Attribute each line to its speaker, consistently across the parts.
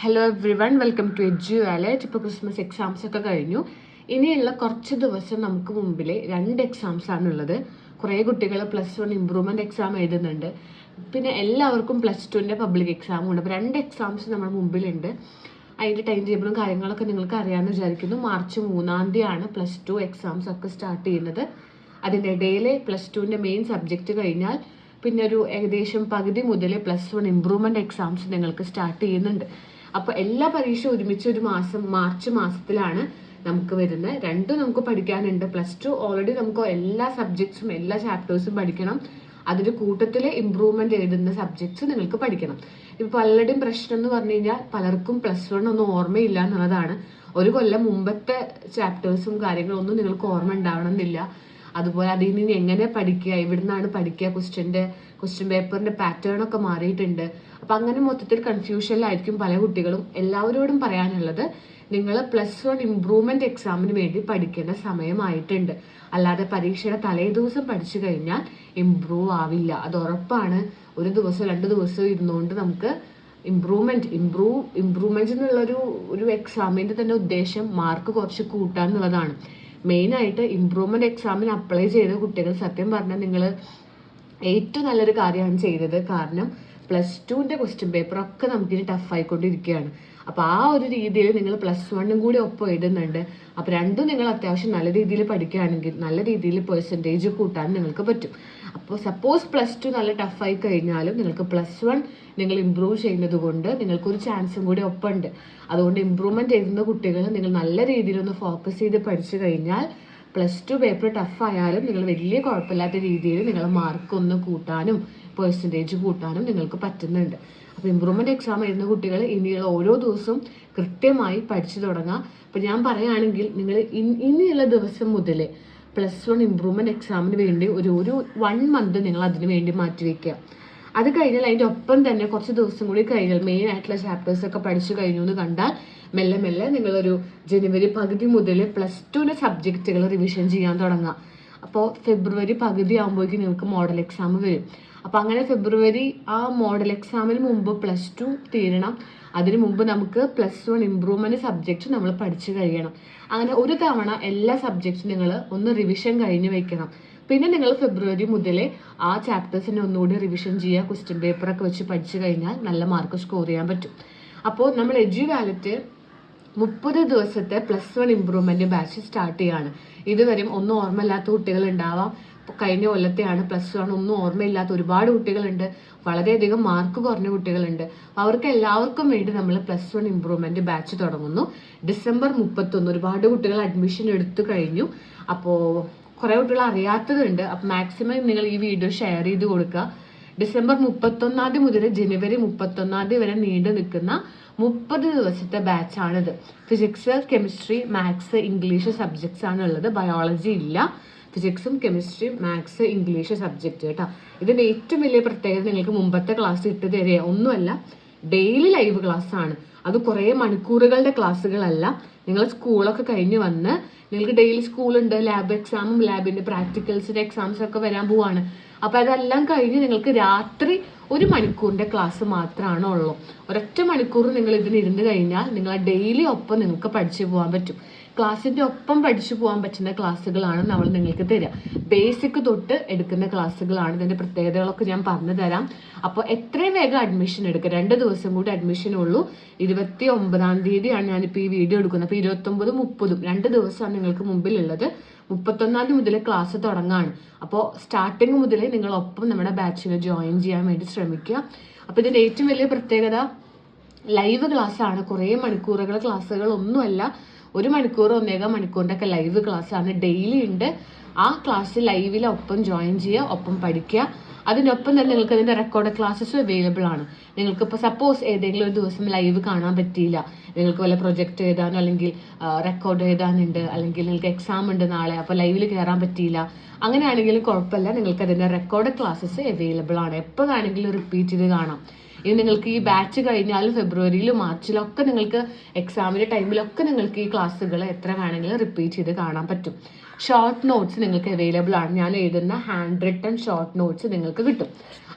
Speaker 1: Hello everyone welcome to Edu Wallet ഇപ്പോൾ Christmas exams ഒക്കെ കഴിഞ്ഞു. ഇനിയുള്ള കുറച്ച് ദിവസം നമുക്ക് മുമ്പിൽ രണ്ട് എക്സാംസ് ആണുള്ളത്. കുറേ കുട്ടികൾ പ്ലസ് വൺ ഇമ്പ്രൂവ്മെന്റ് എക്സാം എഴുതുന്നുണ്ട്. പിന്നെ എല്ലാവർക്കും പ്ലസ് ടുവിന്റെ പബ്ലിക് എക്സാമും ഉണ്ട്. അപ്പോൾ രണ്ട് എക്സാംസ് നമ്മുടെ മുമ്പിലുണ്ട്. അതിന്റെ ടൈം ടേബിളും കാര്യങ്ങളൊക്കെ നിങ്ങൾക്ക് അറിയാമെന്ന് വിചാരിക്കുന്നു. മാർച്ച് മൂന്നാം തീയതിയാണ് പ്ലസ് ടു എക്സാംസ് ഒക്കെ സ്റ്റാർട്ട് ചെയ്യുന്നത്. അതിന്റെ ഇടയിൽ പ്ലസ് ടുവിന്റെ മെയിൻ സബ്ജക്റ്റ് കഴിഞ്ഞാൽ പിന്നെ ഒരു ഏകദേശം പകുതി മുതൽ പ്ലസ് വൺ ഇമ്പ്രൂവ്മെന്റ് എക്സാംസ് നിങ്ങൾക്ക് സ്റ്റാർട്ട് ചെയ്യുന്നുണ്ട്. അപ്പോൾ എല്ലാ പരീക്ഷയും ഒരുമിച്ച് ഒരു മാസം മാർച്ച് മാസത്തിലാണ് നമുക്ക് വരുന്നത്. രണ്ടും നമുക്ക് പഠിക്കാനുണ്ട്. പ്ലസ് ടു ഓൾറെഡി നമുക്ക് എല്ലാ സബ്ജക്ട്സും എല്ലാ ചാപ്റ്റേഴ്സും പഠിക്കണം. അതിന്റെ കൂട്ടത്തിൽ ഇമ്പ്രൂവ്മെന്റ് എഴുതുന്ന സബ്ജക്ട്സ് നിങ്ങൾക്ക് പഠിക്കണം. ഇപ്പോൾ പലരുടെയും പ്രശ്നം എന്ന് പറഞ്ഞു കഴിഞ്ഞാൽ പലർക്കും പ്ലസ് വൺ ഒന്നും ഓർമ്മയില്ല എന്നുള്ളതാണ്. ഒരു കൊല്ലം മുമ്പത്തെ ചാപ്റ്റേഴ്സും കാര്യങ്ങളൊന്നും നിങ്ങൾക്ക് ഓർമ്മ ഉണ്ടാവണമെന്നില്ല. അതുപോലെ അതിൽ നിന്ന് എങ്ങനെ പഠിക്കുക എവിടുന്നാണ് പഠിക്കുക ക്വസ്റ്റ്യന്റെ ക്വസ്റ്റ്യൻ പേപ്പറിന്റെ പാറ്റേൺ ഒക്കെ മാറിയിട്ടുണ്ട്. അപ്പം അങ്ങനെ മൊത്തത്തിൽ കൺഫ്യൂഷനിലായിരിക്കും പല കുട്ടികളും എല്ലാവരോടും പറയാനുള്ളത്. നിങ്ങൾ പ്ലസ് വൺ ഇമ്പ്രൂവ്മെന്റ് എക്സാമിന് വേണ്ടി പഠിക്കേണ്ട സമയമായിട്ടുണ്ട്. അല്ലാതെ പരീക്ഷയുടെ തലേ ദിവസം പഠിച്ചു കഴിഞ്ഞാൽ ഇമ്പ്രൂവ് ആവില്ല. അത് ഉറപ്പാണ്. ഒരു ദിവസം രണ്ട് ദിവസം ഇരുന്നുകൊണ്ട് നമുക്ക് ഇമ്പ്രൂവ്മെന്റ് ഇമ്പ്രൂവ് ഇമ്പ്രൂവ്മെന്റ് എന്നുള്ളൊരു ഒരു എക്സാമിന്റെ തന്നെ ഉദ്ദേശം മാർക്ക് കുറച്ച് കൂട്ടുക എന്നുള്ളതാണ് മെയിനായിട്ട് ഇമ്പ്രൂവ്മെന്റ് എക്സാമിന് അപ്ലൈ ചെയ്ത കുട്ടികൾ സത്യം പറഞ്ഞാൽ നിങ്ങൾ ഏറ്റവും നല്ലൊരു കാര്യമാണ് ചെയ്തത്. കാരണം പ്ലസ് ടുവിന്റെ ക്വസ്റ്റ്യൻ പേപ്പർ ഒക്കെ നമുക്കിനി ടഫ് ആയിക്കൊണ്ടിരിക്കുകയാണ്. അപ്പോൾ ആ ഒരു രീതിയിൽ നിങ്ങൾ പ്ലസ് വണ്ണും കൂടി ഒപ്പം ഇടുന്നുണ്ട്. അപ്പോൾ രണ്ടും നിങ്ങൾ അത്യാവശ്യം നല്ല രീതിയിൽ പഠിക്കുകയാണെങ്കിൽ നല്ല രീതിയിൽ പെർസെന്റേജ് കൂട്ടാൻ നിങ്ങൾക്ക് പറ്റും. അപ്പോൾ സപ്പോസ് പ്ലസ് ടു നല്ല ടഫായി കഴിഞ്ഞാലും നിങ്ങൾക്ക് പ്ലസ് വൺ നിങ്ങൾ ഇമ്പ്രൂവ് ചെയ്യുന്നത് കൊണ്ട് നിങ്ങൾക്കൊരു ചാൻസും കൂടി ഒപ്പമുണ്ട് അതുകൊണ്ട് ഇമ്പ്രൂവ്മെന്റ് ചെയ്യുന്ന കുട്ടികൾ നിങ്ങൾ നല്ല രീതിയിലൊന്ന് ഫോക്കസ് ചെയ്ത് പഠിച്ചു കഴിഞ്ഞാൽ പ്ലസ് ടു പേപ്പർ ടഫായാലും നിങ്ങൾ വലിയ കുഴപ്പമില്ലാത്ത രീതിയിൽ നിങ്ങൾ മാർക്ക് ഒന്ന് കൂട്ടാനും പെർസെന്റേജ് കൂട്ടാനും നിങ്ങൾക്ക് പറ്റുന്നുണ്ട്. അപ്പോൾ ഇമ്പ്രൂവ്മെന്റ് എക്സാം എഴുതുന്ന കുട്ടികൾ ഇനിയുള്ള ഓരോ ദിവസവും കൃത്യമായി പഠിച്ചു തുടങ്ങാം. അപ്പോൾ ഞാൻ പറയുകയാണെങ്കിൽ നിങ്ങൾ ഇനിയുള്ള ദിവസം മുതൽ പ്ലസ് വൺ ഇമ്പ്രൂവ്മെന്റ് എക്സാമിന് വേണ്ടി ഒരു ഒരു വൺ മന്ത് നിങ്ങൾ അതിന് വേണ്ടി മാറ്റിവെക്കുക അത് കഴിഞ്ഞാൽ അതിന്റെ ഒപ്പം തന്നെ കുറച്ച് ദിവസം കൂടി കഴിഞ്ഞാൽ മെയിൻ ആയിട്ടുള്ള ചാപ്റ്റേഴ്സ് ഒക്കെ പഠിച്ചു കഴിഞ്ഞു എന്ന് കണ്ടാൽ മെല്ലെ മെല്ലെ നിങ്ങളൊരു ജനുവരി പകുതി മുതൽ പ്ലസ് ടുവിന്റെ സബ്ജക്റ്റുകൾ റിവിഷൻ ചെയ്യാൻ തുടങ്ങുക അപ്പോൾ ഫെബ്രുവരി പകുതി ആകുമ്പോഴേക്കും നിങ്ങൾക്ക് മോഡൽ എക്സാം വരും. അപ്പോൾ അങ്ങനെ ഫെബ്രുവരി ആ മോഡൽ എക്സാമിന് മുമ്പ് പ്ലസ് ടു തീരണം. അതിന് മുമ്പ് നമുക്ക് പ്ലസ് വൺ ഇമ്പ്രൂവ്മെന്റ് സബ്ജക്റ്റ് നമ്മൾ പഠിച്ചു കഴിയണം. അങ്ങനെ ഒരു തവണ എല്ലാ സബ്ജക്റ്റും നിങ്ങൾ ഒന്ന് റിവിഷൻ കഴിഞ്ഞ് വെക്കണം. പിന്നെ നിങ്ങൾ ഫെബ്രുവരി മുതൽ ആ ചാപ്റ്റേഴ്സിനെ ഒന്നുകൂടി റിവിഷൻ ചെയ്യുക ക്വസ്റ്റ്യൻ പേപ്പറൊക്കെ വെച്ച് പഠിച്ചു കഴിഞ്ഞാൽ നല്ല മാർക്ക് സ്കോർ ചെയ്യാൻ പറ്റും. അപ്പോൾ നമ്മൾ എജു വാലറ്റ് മുപ്പത് ദിവസത്തെ plus one improvement batch start ചെയ്യാണ്. ഇതുവരെയും ഒന്നും ഓർമ്മയില്ലാത്ത കുട്ടികൾ ഉണ്ടാവാം. കഴിഞ്ഞ കൊല്ലത്തെയാണ് പ്ലസ് വൺ ഒന്നും ഓർമ്മയില്ലാത്ത ഒരുപാട് കുട്ടികളുണ്ട്. വളരെയധികം മാർക്ക് കുറഞ്ഞ കുട്ടികളുണ്ട്. അവർക്ക് എല്ലാവർക്കും വേണ്ടി നമ്മൾ പ്ലസ് വൺ ഇമ്പ്രൂവ്മെന്റ് ബാച്ച് തുടങ്ങുന്നു. ഡിസംബർ മുപ്പത്തൊന്ന് ഒരുപാട് കുട്ടികൾ അഡ്മിഷൻ എടുത്തു കഴിഞ്ഞു. അപ്പോൾ കുറേ കുട്ടികൾ അറിയാത്തതുണ്ട്. അപ്പോൾ മാക്സിമം നിങ്ങൾ ഈ വീഡിയോ ഷെയർ ചെയ്ത് കൊടുക്കുക. ഡിസംബർ മുപ്പത്തൊന്നാം തീയതി മുതൽ ജനുവരി മുപ്പത്തൊന്നാം തീയതി വരെ നീണ്ടു നിൽക്കുന്ന മുപ്പത് ദിവസത്തെ ബാച്ചാണിത് physics chemistry maths English subjects ആണ് ഉള്ളത് ബയോളജി ഇല്ല. ഫിസിക്സും കെമിസ്ട്രിയും മാത്സ് ഇംഗ്ലീഷ് സബ്ജക്റ്റ് കേട്ടോ. ഇതിന്റെ ഏറ്റവും വലിയ പ്രത്യേകത നിങ്ങൾക്ക് മുമ്പത്തെ ക്ലാസ് ഇട്ട് തരിക. ഒന്നുമല്ല ഡെയിലി ലൈവ് ക്ലാസ് ആണ്. അത് കുറേ മണിക്കൂറുകളുടെ ക്ലാസ്സുകളല്ല. നിങ്ങൾ സ്കൂളൊക്കെ കഴിഞ്ഞ് വന്ന് നിങ്ങൾക്ക് ഡെയിലി സ്കൂളുണ്ട് ലാബ് എക്സാമും ലാബിന്റെ പ്രാക്ടിക്കൽസിന്റെ എക്സാംസ് ഒക്കെ വരാൻ പോവാണ്. അപ്പോൾ അതെല്ലാം കഴിഞ്ഞ് നിങ്ങൾക്ക് രാത്രി ഒരു മണിക്കൂറിന്റെ ക്ലാസ് മാത്രമാണ് ഉള്ളൂ ഒരൊറ്റ മണിക്കൂർ നിങ്ങൾ ഇതിന് ഇരുന്ന് കഴിഞ്ഞാൽ നിങ്ങൾ ഡെയിലി ഒപ്പം നിങ്ങൾക്ക് പഠിച്ചു പോകാൻ പറ്റും. ക്ലാസ്സിന്റെ ഒപ്പം പഠിച്ചു പോകാൻ പറ്റുന്ന ക്ലാസ്സുകളാണ് നമ്മൾ നിങ്ങൾക്ക് തരിക ബേസിക് തൊട്ട് എടുക്കുന്ന ക്ലാസ്സുകളാണ് ഇതിന്റെ പ്രത്യേകതകളൊക്കെ ഞാൻ പറഞ്ഞു തരാം. അപ്പോൾ എത്രയും വേഗം അഡ്മിഷൻ എടുക്കുക. രണ്ട് ദിവസം കൂടി അഡ്മിഷൻ ഉള്ളൂ. ഇരുപത്തി ഒമ്പതാം തീയതിയാണ് ഞാനിപ്പോൾ ഈ വീഡിയോ എടുക്കുന്നത്. അപ്പോൾ ഇരുപത്തൊമ്പതും മുപ്പതും രണ്ട് ദിവസമാണ് നിങ്ങൾക്ക് മുമ്പിലുള്ളത്. മുപ്പത്തൊന്നാം തീയതി മുതൽ ക്ലാസ് തുടങ്ങാണ്. അപ്പോൾ സ്റ്റാർട്ടിങ് മുതൽ നിങ്ങളൊപ്പം നമ്മുടെ ബാച്ചിൽ ജോയിൻ ചെയ്യാൻ വേണ്ടി ശ്രമിക്കുക. അപ്പോൾ ഇതിന്റെ ഏറ്റവും വലിയ പ്രത്യേകത ലൈവ് ക്ലാസ്സാണ് കുറേ മണിക്കൂറുകൾ ക്ലാസ്സുകൾ ഒന്നുമല്ല ഒരു മണിക്കൂർ ഒന്നേകാം മണിക്കൂറിന്റെ ഒക്കെ ലൈവ് ക്ലാസ് ആണ്. ഡെയിലി ഉണ്ട്. ആ ക്ലാസ് ലൈവിൽ ഒപ്പം ജോയിൻ ചെയ്യുക ഒപ്പം പഠിക്കുക. അതിനൊപ്പം തന്നെ നിങ്ങൾക്ക് അതിന്റെ റെക്കോർഡ് ക്ലാസ്സസ് അവൈലബിൾ ആണ്. നിങ്ങൾക്ക് ഇപ്പോൾ സപ്പോസ് ഏതെങ്കിലും ഒരു ദിവസം ലൈവ് കാണാൻ പറ്റിയില്ല. നിങ്ങൾക്ക് വല്ല പ്രൊജക്റ്റ് എഴുതാനോ അല്ലെങ്കിൽ റെക്കോർഡ് എഴുതാനുണ്ട് അല്ലെങ്കിൽ നിങ്ങൾക്ക് എക്സാം ഉണ്ട് നാളെ അപ്പോൾ ലൈവിൽ കയറാൻ പറ്റിയില്ല. അങ്ങനെയാണെങ്കിലും കുഴപ്പമില്ല. നിങ്ങൾക്ക് അതിന്റെ റെക്കോർഡ് ക്ലാസ്സസ് അവൈലബിൾ ആണ്. എപ്പോൾ വേണമെങ്കിലും റിപ്പീറ്റ് ചെയ്ത് കാണാം. ഇനി നിങ്ങൾക്ക് ഈ ബാച്ച് കഴിഞ്ഞാലും ഫെബ്രുവരിയിലും മാർച്ചിലൊക്കെ നിങ്ങൾക്ക് എക്സാമിന്റെ ടൈമിലൊക്കെ നിങ്ങൾക്ക് ഈ ക്ലാസ്സുകൾ എത്ര വേണമെങ്കിലും റിപ്പീറ്റ് ചെയ്ത് കാണാൻ പറ്റും. ഷോർട്ട് നോട്ട്സ് നിങ്ങൾക്ക് അവൈലബിൾ ആണ്. ഞാൻ എഴുതുന്ന ഹാൻഡ് റിട്ടൺ ഷോർട്ട് നോട്ട്സ് നിങ്ങൾക്ക് കിട്ടും.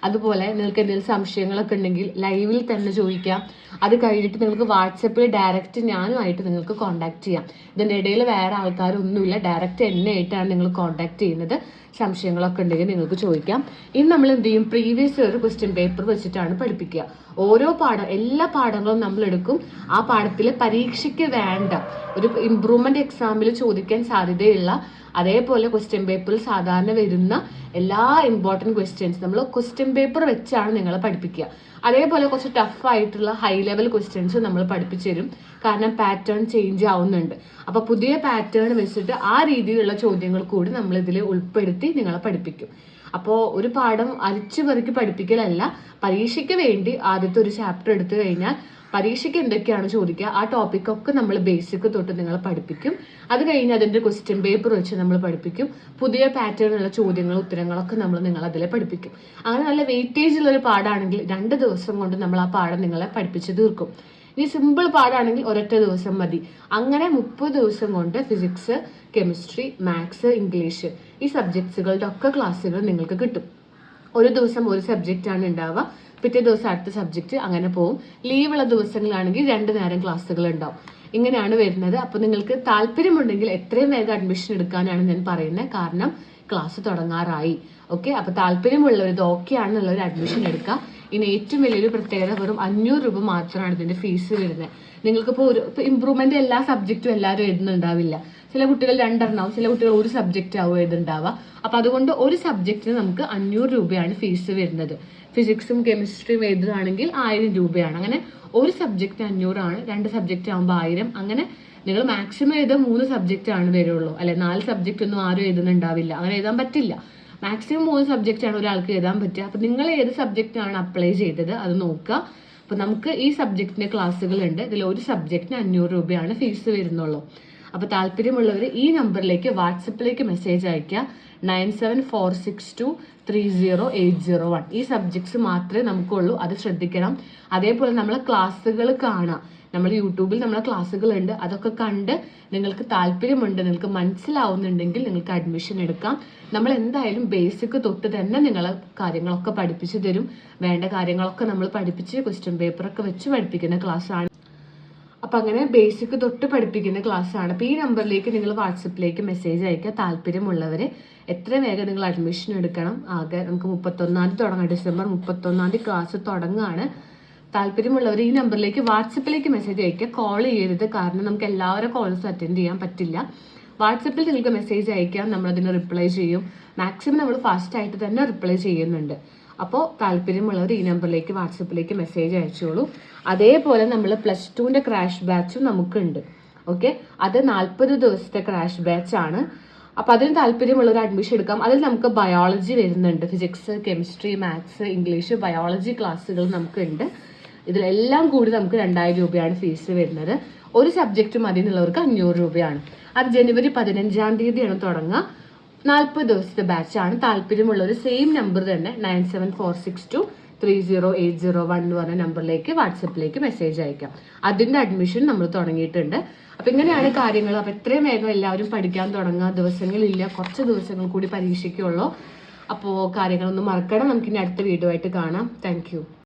Speaker 1: അതുപോലെ നിങ്ങൾക്ക് എന്തെങ്കിലും സംശയങ്ങളൊക്കെ ഉണ്ടെങ്കിൽ ലൈവിൽ തന്നെ ചോദിക്കാം. അത് കഴിഞ്ഞിട്ട് നിങ്ങൾക്ക് വാട്സപ്പിൽ ഡയറക്റ്റ് ഞാനുമായിട്ട് നിങ്ങൾക്ക് കോൺടാക്ട് ചെയ്യാം. ഇതിന്റെ ഇടയിൽ വേറെ ആൾക്കാരൊന്നുമില്ല. ഡയറക്റ്റ് എന്നെ ആയിട്ടാണ് നിങ്ങൾ കോൺടാക്ട് ചെയ്യുന്നത്. സംശയങ്ങളൊക്കെ ഉണ്ടെങ്കിൽ നിങ്ങൾക്ക് ചോദിക്കാം. ഇനി നമ്മൾ എന്ത് ചെയ്യും? പ്രീവിയസ് ഇയർ ക്വസ്റ്റ്യൻ പേപ്പർ വെച്ചിട്ടാണ് പഠിപ്പിക്കുക. ഓരോ പാഠം എല്ലാ പാഠങ്ങളും നമ്മൾ എടുക്കും. ആ പാഠത്തിൽ പരീക്ഷയ്ക്ക് വേണ്ട ഒരു ഇമ്പ്രൂവ്മെന്റ് എക്സാമിൽ ചോദിക്കാൻ സാധ്യതയുള്ള അതേപോലെ ക്വസ്റ്റ്യൻ പേപ്പറിൽ സാധാരണ വരുന്ന എല്ലാ ഇമ്പോർട്ടന്റ് ക്വസ്റ്റ്യൻസ് നമ്മൾ ക്വസ്റ്റ്യൻ പേപ്പർ വെച്ചാണ് നിങ്ങളെ പഠിപ്പിക്കുക. അതേപോലെ കുറച്ച് ടഫായിട്ടുള്ള ഹൈ ലെവൽ ക്വസ്റ്റ്യൻസ് നമ്മൾ പഠിപ്പിച്ചു തരും. കാരണം പാറ്റേൺ ചേഞ്ച് ആവുന്നുണ്ട്. അപ്പോൾ പുതിയ പാറ്റേൺ വെച്ചിട്ട് ആ രീതിയിലുള്ള ചോദ്യങ്ങൾ കൂടി നമ്മൾ ഇതിൽ ഉൾപ്പെടുത്തി നിങ്ങളെ പഠിപ്പിക്കും. അപ്പോൾ ഒരു പാഠം അരിച്ചു പെറുക്കി പഠിപ്പിക്കലല്ല പരീക്ഷയ്ക്ക് വേണ്ടി ആദ്യത്തെ ഒരു ചാപ്റ്റർ എടുത്തു കഴിഞ്ഞാൽ പരീക്ഷയ്ക്ക് എന്തൊക്കെയാണ് ചോദിക്കുക? ആ ടോപ്പിക്കൊക്കെ നമ്മൾ ബേസിക് തൊട്ട് നിങ്ങൾ പഠിപ്പിക്കും. അത് കഴിഞ്ഞ് അതിന്റെ ക്വസ്റ്റ്യൻ പേപ്പർ വെച്ച് നമ്മൾ പഠിപ്പിക്കും. പുതിയ പാറ്റേണുള്ള ചോദ്യങ്ങൾ ഉത്തരങ്ങളൊക്കെ നമ്മൾ നിങ്ങൾ അതിലെ പഠിപ്പിക്കും. അങ്ങനെ നല്ല വെയിറ്റേജ് ഉള്ള ഒരു പാഠമാണെങ്കിൽ രണ്ട് ദിവസം കൊണ്ട് നമ്മൾ ആ പാഠം നിങ്ങളെ പഠിപ്പിച്ച് തീർക്കും. ഇനി സിമ്പിൾ പാടാണെങ്കിൽ ഒരൊറ്റ ദിവസം മതി. അങ്ങനെ മുപ്പത് ദിവസം കൊണ്ട് ഫിസിക്സ് കെമിസ്ട്രി മാത്സ് ഇംഗ്ലീഷ് ഈ സബ്ജക്ട്സുകളുടെ ഒക്കെ ക്ലാസ്സുകൾ നിങ്ങൾക്ക് കിട്ടും. ഒരു ദിവസം ഒരു സബ്ജക്റ്റാണ് ഉണ്ടാവുക. പിറ്റേ ദിവസം അടുത്ത സബ്ജക്റ്റ് അങ്ങനെ പോകും ലീവുള്ള ദിവസങ്ങളാണെങ്കിൽ രണ്ട് നേരം ക്ലാസ്സുകൾ ഉണ്ടാവും. ഇങ്ങനെയാണ് വരുന്നത്. അപ്പോൾ നിങ്ങൾക്ക് താല്പര്യമുണ്ടെങ്കിൽ എത്രയും വേഗം അഡ്മിഷൻ എടുക്കാനാണ് ഞാൻ പറയുന്നത്. കാരണം ക്ലാസ് തുടങ്ങാറായി. ഓക്കെ അപ്പോൾ താല്പര്യമുള്ളവർ ഇത് ഓക്കെ ആണെന്നുള്ളവർ അഡ്മിഷൻ എടുക്കുക. ഇനി ഏറ്റവും വലിയൊരു പ്രത്യേകത വെറും അഞ്ഞൂറ് രൂപ മാത്രമാണ് ഇതിന്റെ ഫീസ് വരുന്നത്. നിങ്ങൾക്കിപ്പോൾ ഒരു ഇപ്പോൾ ഇമ്പ്രൂവ്മെന്റ് എല്ലാ സബ്ജക്റ്റും എല്ലാവരും എഴുതുന്നുണ്ടാവില്ല. ചില കുട്ടികൾ രണ്ടെണ്ണാവും ചില കുട്ടികൾ ഒരു സബ്ജക്റ്റ് ആവും എഴുതുണ്ടാവുക. അപ്പൊ അതുകൊണ്ട് ഒരു സബ്ജക്റ്റിന് നമുക്ക് അഞ്ഞൂറ് രൂപയാണ് ഫീസ് വരുന്നത്. ഫിസിക്സും കെമിസ്ട്രിയും എഴുതുകയാണെങ്കിൽ ആയിരം രൂപയാണ്. അങ്ങനെ ഒരു സബ്ജക്റ്റ് അഞ്ഞൂറാണ് രണ്ട് സബ്ജക്റ്റ് ആകുമ്പോൾ ആയിരം. അങ്ങനെ നിങ്ങൾ മാക്സിമം എഴുതാൻ മൂന്ന് സബ്ജക്റ്റ് ആണ് വരുള്ളൂ. അല്ലെ നാല് സബ്ജക്റ്റ് ഒന്നും ആരും എഴുതുന്നുണ്ടാവില്ല. അങ്ങനെ എഴുതാൻ പറ്റില്ല. മാക്സിമം മൂന്ന് സബ്ജക്റ്റ് ആണ് ഒരാൾക്ക് എഴുതാൻ പറ്റുക. അപ്പൊ നിങ്ങൾ ഏത് സബ്ജക്റ്റ് ആണ് അപ്ലൈ ചെയ്തത് അത് നോക്കുക. അപ്പൊ നമുക്ക് ഈ സബ്ജക്റ്റിന്റെ ക്ലാസ്സുകൾ ഉണ്ട്. ഇതിൽ ഒരു സബ്ജക്റ്റിന് അഞ്ഞൂറ് രൂപയാണ് ഫീസ് വരുന്നുള്ളൂ. അപ്പൊ താല്പര്യമുള്ളവർ ഈ നമ്പറിലേക്ക് വാട്സപ്പിലേക്ക് മെസ്സേജ് അയക്കുക nine seven four six two three zero eight zero one ഈ സബ്ജക്ട്സ് മാത്രമേ നമുക്കുള്ളൂ. അത് ശ്രദ്ധിക്കണം. അതേപോലെ നമ്മളെ ക്ലാസ്സുകൾ കാണാം. നമ്മൾ യൂട്യൂബിൽ നമ്മളെ ക്ലാസ്സുകൾ ഉണ്ട് അതൊക്കെ കണ്ട് നിങ്ങൾക്ക് താല്പര്യമുണ്ട് നിങ്ങൾക്ക് മനസ്സിലാവുന്നുണ്ടെങ്കിൽ നിങ്ങൾക്ക് അഡ്മിഷൻ എടുക്കാം. നമ്മൾ എന്തായാലും ബേസിക് തൊട്ട് തന്നെ നിങ്ങളെ കാര്യങ്ങളൊക്കെ പഠിപ്പിച്ചു തരും. വേണ്ട കാര്യങ്ങളൊക്കെ നമ്മൾ പഠിപ്പിച്ച് ക്വസ്റ്റ്യൻ പേപ്പറൊക്കെ വെച്ച് പഠിപ്പിക്കുന്ന ക്ലാസ്സാണ് അപ്പൊ അങ്ങനെ ബേസിക് തൊട്ട് പഠിപ്പിക്കുന്ന ക്ലാസ് ആണ്. അപ്പൊ ഈ നമ്പറിലേക്ക് നിങ്ങൾ വാട്സപ്പിലേക്ക് മെസ്സേജ് അയക്കുക താല്പര്യമുള്ളവരെ എത്ര വേഗം നിങ്ങൾ അഡ്മിഷൻ എടുക്കണം. ആകെ നമുക്ക് മുപ്പത്തൊന്നാം തീയതി തുടങ്ങാം. ഡിസംബർ മുപ്പത്തൊന്നാം തീയതി ക്ലാസ് തുടങ്ങുകയാണ്. താല്പര്യമുള്ളവർ ഈ നമ്പറിലേക്ക് വാട്സപ്പിലേക്ക് മെസ്സേജ് അയക്കുക കോൾ ചെയ്യരുത്. കാരണം നമുക്ക് എല്ലാവരും കോൾസ് അറ്റൻഡ് ചെയ്യാൻ പറ്റില്ല. വാട്സപ്പിൽ നിങ്ങൾക്ക് മെസ്സേജ് അയക്കാം നമ്മൾ അതിന് റിപ്ലൈ ചെയ്യും. മാക്സിമം നമ്മൾ ഫാസ്റ്റ് ആയിട്ട് തന്നെ റിപ്ലൈ ചെയ്യുന്നുണ്ട്. അപ്പോൾ താല്പര്യമുള്ളവർ ഈ നമ്പറിലേക്ക് വാട്സപ്പിലേക്ക് മെസ്സേജ് അയച്ചോളൂ. അതേപോലെ നമ്മൾ പ്ലസ് ടുവിന്റെ ക്രാഷ് ബാച്ചും നമുക്കുണ്ട്. ഓക്കെ അത് നാൽപ്പത് ദിവസത്തെ ക്രാഷ് ബാച്ച് ആണ്. അപ്പോൾ അതിന് താല്പര്യമുള്ളവർ അഡ്മിഷൻ എടുക്കാം. അതിൽ നമുക്ക് ബയോളജി വരുന്നുണ്ട്. Physics chemistry maths English biology ക്ലാസ്സുകൾ നമുക്കുണ്ട്. ഇതിലെല്ലാം കൂടി നമുക്ക് രണ്ടായിരം രൂപയാണ് ഫീസ് വരുന്നത്. ഒരു സബ്ജക്റ്റ് മതി എന്നുള്ളവർക്ക് അഞ്ഞൂറ് രൂപയാണ്. അത് ജനുവരി പതിനഞ്ചാം തീയതിയാണ് തുടങ്ങുക. നാൽപ്പത് ദിവസത്തെ ബാച്ച് ബാച്ചാണ് താല്പര്യമുള്ളവർ സെയിം നമ്പർ തന്നെ nine seven four six two three zero eight zero one എന്ന് പറഞ്ഞ നമ്പറിലേക്ക് വാട്സപ്പിലേക്ക് മെസ്സേജ് അയക്കാം. അതിന്റെ അഡ്മിഷൻ നമ്മൾ തുടങ്ങിയിട്ടുണ്ട്. അപ്പം ഇങ്ങനെയാണ് കാര്യങ്ങൾ അപ്പം എത്രയും വേഗം എല്ലാവരും പഠിക്കാൻ തുടങ്ങുക ദിവസങ്ങളില്ല. കുറച്ച് ദിവസങ്ങൾ കൂടി പരീക്ഷയ്ക്കുള്ളൂ. അപ്പോൾ കാര്യങ്ങളൊന്നും മറക്കണം. നമുക്കിനി അടുത്ത വീഡിയോ ആയിട്ട് കാണാം. താങ്ക്